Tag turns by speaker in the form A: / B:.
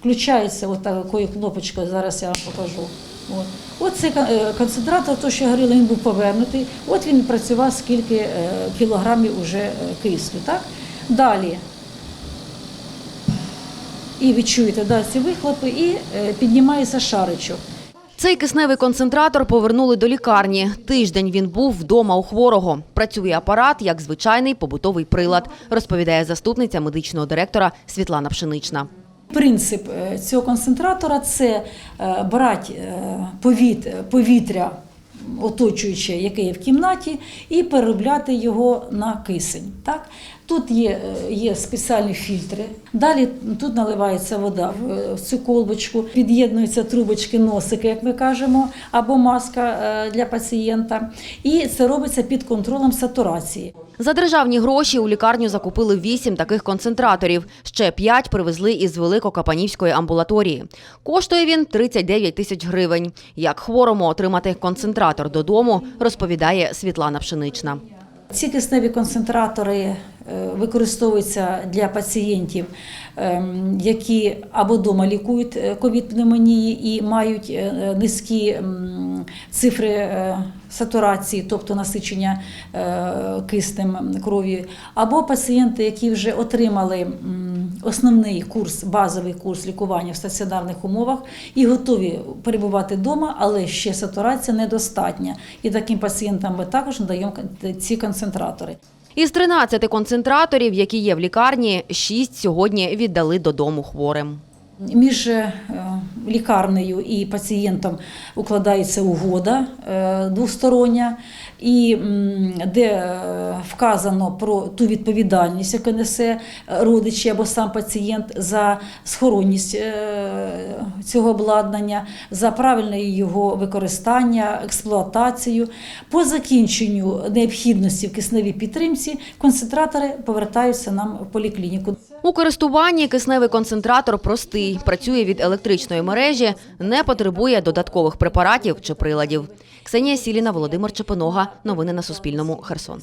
A: включається от такою кнопочкою, зараз я вам покажу. От, от цей кон- е, концентратор, то, що я говорила, він був повернутий. От він працював скільки е, кілограмів уже е, кисню. Так? Далі. І відчуєте да, ці вихлопи, і піднімається шаричок.
B: Цей кисневий концентратор повернули до лікарні. Тиждень він був вдома у хворого. Працює апарат як звичайний побутовий прилад, розповідає заступниця медичного директора Світлана Пшенична.
A: Принцип е, цього концентратора це е, брати е, повітря оточуюче, яке є в кімнаті, і переробляти його на кисень. Так? Тут є, е, є спеціальні фільтри. Далі тут наливається вода в, е, цю колбочку, під'єднуються трубочки, носики, як ми кажемо, або маска е, для пацієнта. І це робиться під контролем сатурації.
B: За державні гроші у лікарню закупили вісім таких концентраторів. Ще п'ять привезли із Великокапанівської амбулаторії. Коштує він 39 тисяч гривень. Як хворому отримати концентратор додому, розповідає Світлана Пшенична.
A: Ці кисневі концентратори е, використовуються для пацієнтів, ем, які або вдома лікують е, ковід-пневмонії і мають е, низькі цифри сатурації, тобто насичення киснем крові, або пацієнти, які вже отримали основний курс, базовий курс лікування в стаціонарних умовах і готові перебувати вдома, але ще сатурація недостатня. І таким пацієнтам ми також надаємо ці концентратори.
B: Із 13 концентраторів, які є в лікарні, 6 сьогодні віддали додому хворим.
A: Між е, лікарнею і пацієнтом укладається угода е, двостороння, і де е, вказано про ту відповідальність, яку несе родичі або сам пацієнт за схоронність цього обладнання, за правильне його використання, експлуатацію. По закінченню необхідності в кисневій підтримці концентратори повертаються нам в поліклініку.
B: У користуванні кисневий концентратор простий, працює від електричної мережі, не потребує додаткових препаратів чи приладів. Ксенія Сіліна, Володимир Чепинога. Новини на Суспільному. Херсон.